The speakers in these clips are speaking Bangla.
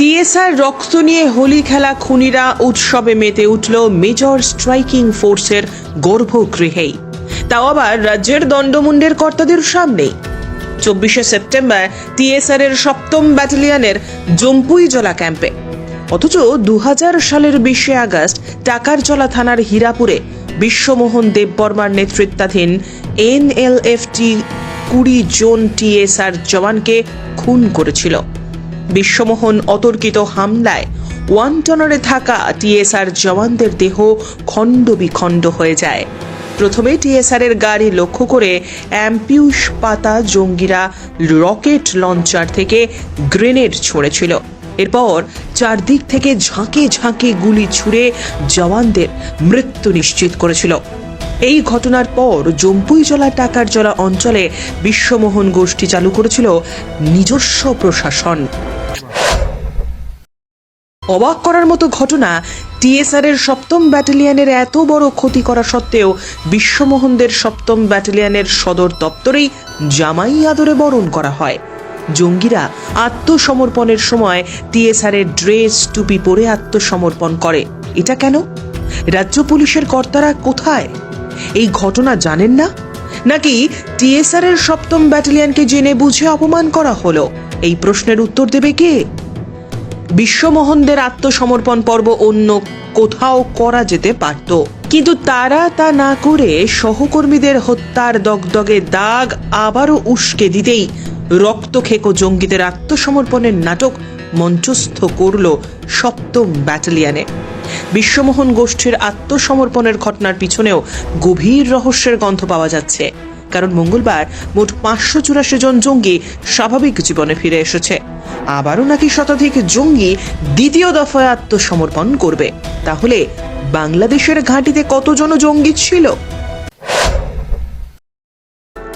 টিএসআর রক্ত নিয়ে হোলি খেলা খুনিরা উৎসবে মেতে উঠল মেজর স্ট্রাইকিং ফোর্সের গর্ভগৃহেই। তাও আবার রাজ্যের দণ্ডমুণ্ডের কর্তাদের সামনেই চব্বিশে সেপ্টেম্বর টিএসআর এর সপ্তম ব্যাটালিয়নের জম্পুইজলা ক্যাম্পে। অথচ দু হাজার সালের বিশে আগস্ট টাকারজলা থানার হীরাপুরে বিশ্বমোহন দেববর্মার নেতৃত্বাধীন এনএলএফটি কুড়ি জন টিএসআর জওয়ানকে খুন করেছিল। বিশ্বমোহন অতর্কিত হামলায় ওয়ান টনারে থাকা টিএসআর জওয়ানদের দেহ খণ্ড বিখণ্ড হয়ে যায়। প্রথমে টিএসআর এর গাড়ি লক্ষ্য করে অ্যাম্পিউস পাতা জঙ্গিরা রকেট লঞ্চার থেকে গ্রেনেড ছুঁড়েছিল। এরপর চারদিক থেকে ঝাঁকে ঝাঁকে গুলি ছুড়ে জওয়ানদের মৃত্যু নিশ্চিত করেছিল। এই ঘটনার পর জম্পুইজলা টাকার জলা অঞ্চলে বিশ্বমোহন গোষ্ঠী চালু করেছিল নিজস্ব প্রশাসন। অবাক করার মতো ঘটনা টিএসআর এর সপ্তম ব্যাটালিয়নের এত বড় ক্ষতি করা সত্ত্বেও বিশ্বমোহনদের সপ্তম ব্যাটালিয়নের সদর দপ্তরেই জামাই আদরে বরণ করা হয়। জঙ্গিরা আত্মসমর্পণের সময় টিএসআর এর ড্রেস টুপি পরে আত্মসমর্পণ করে। এটা কেন? রাজ্য পুলিশের কর্তারা কোথায়? এই ঘটনা জানেন না? নাকি টিএসআর এর সপ্তম ব্যাটালিয়নকে জেনে বুঝে অপমান করা হলো? এই প্রশ্নের উত্তর দেবে কে? বিশ্বমোহনদের আত্মসমর্পণ পর্ব অন্য কোথাও করা যেতে পারত। কিন্তু তারা তা না করে সহকর্মীদের হত্যার দগদগে দাগ আবারও উস্কে দিতেই রক্তখেকো জঙ্গিদের আত্মসমর্পণের নাটক মঞ্চস্থ করল সপ্তম ব্যাটালিয়ানে। বিশ্বমোহন গোষ্ঠীর আত্মসমর্পণের ঘটনার পিছনেও গভীর রহস্যের গন্ধ পাওয়া যাচ্ছে। কারণ মঙ্গলবার মোট পাঁচশো চুরাশি জন জঙ্গি স্বাভাবিক জীবনে ফিরে এসেছে। আবারও নাকি শতাধিক জঙ্গি দ্বিতীয় দফায় আত্মসমর্পণ করবে। তাহলে বাংলাদেশের ঘাঁটিতে কতজন জঙ্গি ছিল?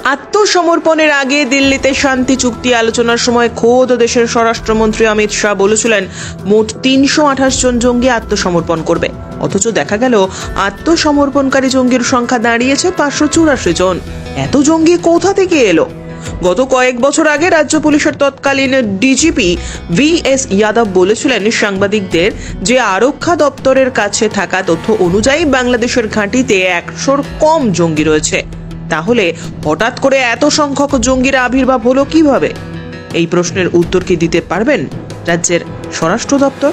আত্মসমর্পণের আগে দিল্লিতে শান্তি চুক্তি আলোচনার সময় খোদ দেশের স্বরাষ্ট্রমন্ত্রী অমিত শাহ বলেছিলেন, মোট তিনশো আঠাশ জন জঙ্গি আত্মসমর্পণ করবে। অথচ দেখা গেল, আত্মসমর্পণকারী জঙ্গির সংখ্যা দাঁড়িয়েছে পাঁচশো চুরাশি জন। এত জঙ্গি কোথা থেকে এলো? গত কয়েক বছর আগে রাজ্য পুলিশের তৎকালীন ডিজিপি ভি এস যাদব বলেছিলেন সাংবাদিকদের যে আরক্ষা দপ্তরের কাছে থাকা তথ্য অনুযায়ী বাংলাদেশের ঘাঁটিতে একশোর কম জঙ্গি রয়েছে। তাহলে হঠাৎ করে এত সংখ্যক জঙ্গির আবির্ভাব হলো কীভাবে? এই প্রশ্নের উত্তর কি দিতে পারবেন রাজ্যের স্বরাষ্ট্র দপ্তর?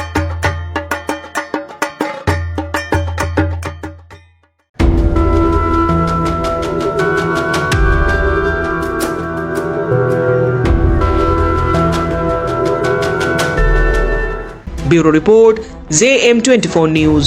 bureau report J M twenty four news